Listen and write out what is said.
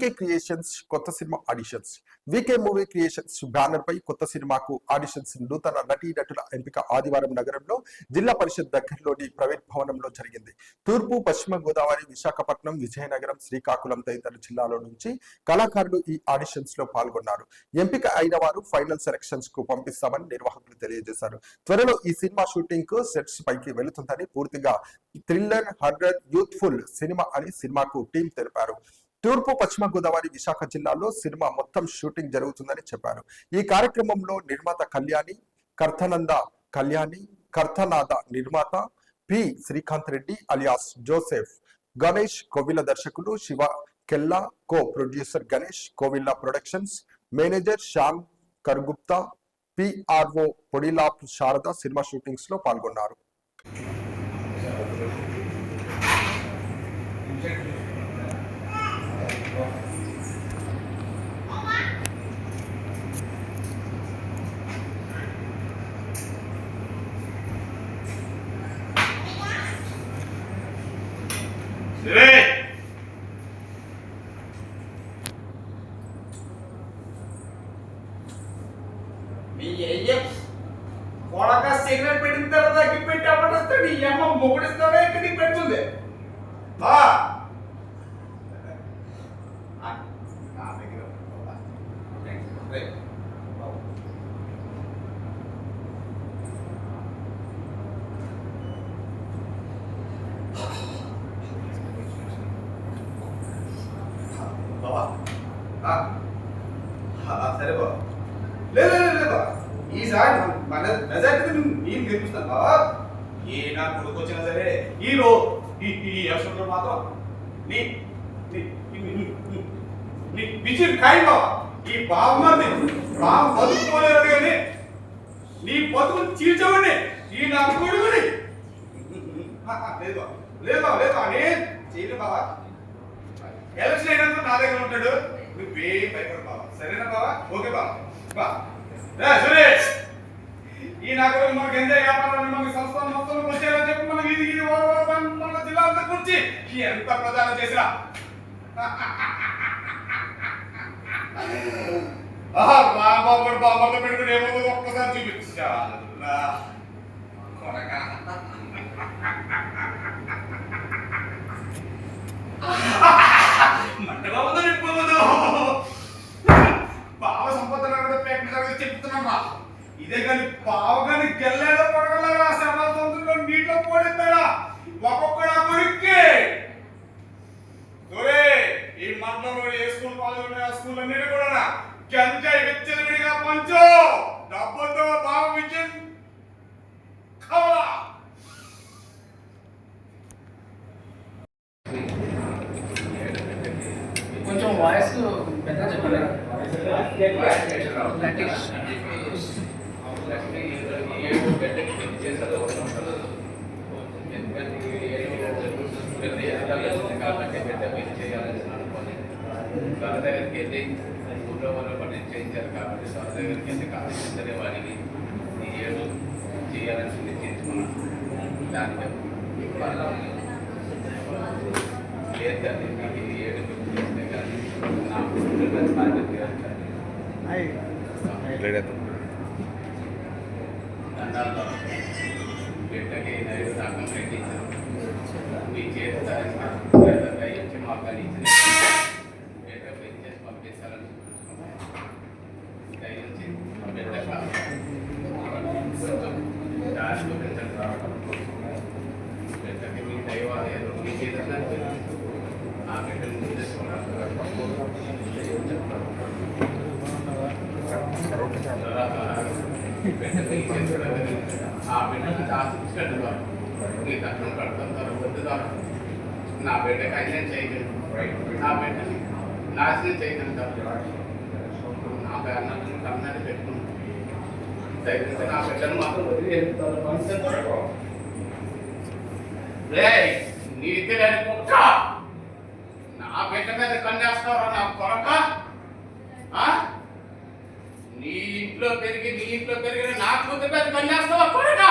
వీకే creations కొత్త cinema auditions. VK movie creations banner పై కొత్త సినిమాకు ఆడిషన్స్ నూతన నటీ నటుల ఎంపిక ఆదివారం నగరంలో జిల్లా పరిషత్ దగ్గరలోని ప్రైవేట్ భవనంలో జరిగింది. తూర్పు పశ్చిమ గోదావరి విశాఖపట్నం విజయనగరం శ్రీకాకుళం తదితర జిల్లాల నుంచి కళాకారులు ఈ ఆడిషన్స్లో పాల్గొన్నారు. ఎంపిక అయిన వారు ఫైనల్ సెలక్షన్స్కు పంపిస్తామని నిర్వాహకులు తెలియజేశారు. త్వరలో ఈ సినిమా షూటింగ్కు సెట్స్ పైకి వెళుతుందని పూర్తిగా థ్రిల్లర్ హర్రర్ యూత్ఫుల్ సినిమా అని సినిమాకు టీం తెలిపారు. తూర్పు పశ్చిమ గోదావరి విశాఖ జిల్లాలో సినిమా మొత్తం షూటింగ్ జరుగుతుందని చెప్పారు. ఈ కార్యక్రమంలో నిర్మాత కళ్యాణి కర్తనంద కళ్యాణి కర్తనాద నిర్మాత P. Srikanth Reddy alias Joseph Ganesh Kovila దర్శకులు Shiva Kella co producer Ganesh Kovilla productions manager Shyam Kargupta PRO పొడిలాప్ Sharada cinema షూటింగ్స్లో పాల్గొన్నారు. ಎಫ್ ಒಳಗ ಸಿಗರೇಟ್ ಬಿಟ್ಟಿರ್ತಾರ ಅದಕ್ಕೆ ಬಿಟ್ಟ ಮಾಡಿಸ್ತಾಡಿ ಯಮ್ಮ ಮುಗಿಸ್ತಾವೆ ಕಡಿಗೆ ಬಿಟ್ಟು ಮುಂದೆ ಬಾ ಬಾಬಾ ಹಾ ಹಾ ಸರಿ ಬಾಬಾ లేదు లేదు లేదు బాబా ఈసారి మన మెజార్టీ నేను గెలుపుస్తాను బాబా ఏ నా కొడుకు వచ్చినా సరే ఈ ఈ ఈ ఎలక్షన్లో మాత్రం నీ నీ నీ- ఖాయం బాబా ఈ బామ్మని బామ్మ బతుకుకోలేరు కానీ నీ బతుకు చీల్చవండి ఈ నా కొడుకుని. లేదు బాబా లేదు బాబా లేదు బాబా నేను చేయను బాబా ఎలక్షన్ అయినందుకు నా దగ్గర ఉంటాడు. నువ్వేం భయపడు బాబా సరేనా బాబా ఓకే బాబా ఈ నగరం మనకు ఎంజాయ్ వ్యాపారాలు మనకి సంస్థలు మొత్తం వచ్చారని చెప్పి మనం ఇది ఇది మన- జిల్లా అంతా గురించి ఎంత ప్రచారం చేసినా. ఆహా బాబాబు బాబాతో పెట్టుకుని ఏమో ఒక్కసారి చూపించా. చెప్తున్నామా ఇదే కానీ బావ కానీ గెల్లేదో పడగలరా సంతుల్లో నీటిలో పోడిందారా ఒక్కొక్కడా కొరిక్కి ఒరే ఈ మండలంలో ఏ స్కూల్ కాలేజ్ ఉన్నాయి ఆ స్కూల్ అన్నిటి కూడా గంజాయి విచ్చలవిడిగా పంచు. డబ్బుతో బావ విజయం కావాలా. కొంచెం వాయిస్ పెద్ద చెప్పండి లటిష్ సార్ దగ్గరికి వెళ్ళి ఊళ్ళో వాళ్ళు పని చేయించారు కాబట్టి సార్ దగ్గరికి వెళ్ళి కావాల్సిందే వారికి ఈ ఏడు చేయాలని నిశ్చయించుకున్నాను దానికి వాళ్ళ లేదు కానీ మీకు ఈ ఏడు చేస్తే కానీ నా పుట్టినరోజు బాధ్యత కాదు. దండాల్లో బిడ్డకి నైరు దాకా పెట్టించారు మీ చేత ఇచ్చి మాకు ఆ బిడ్డకు దాచిపెట్టు నీ కట్నం కడతాం వద్దు నా బిడ్డకి అన్యాయం చేయగలను నా బిడ్డని నాశనం చేయగలుగుతాను నా అన్నట్టు కన్నాన్ని పెట్టుకున్నాను దయచేసి నా బిడ్డను మాత్రం వదిలేస్తాను రే నీతి లేని కుక్క నా మీద కన్నేస్తావరా నా కొరక నీ ఇంట్లో పెరిగి నీ ఇంట్లో పెరిగిన నా కూతురు మీద కన్నేస్తావా కొరక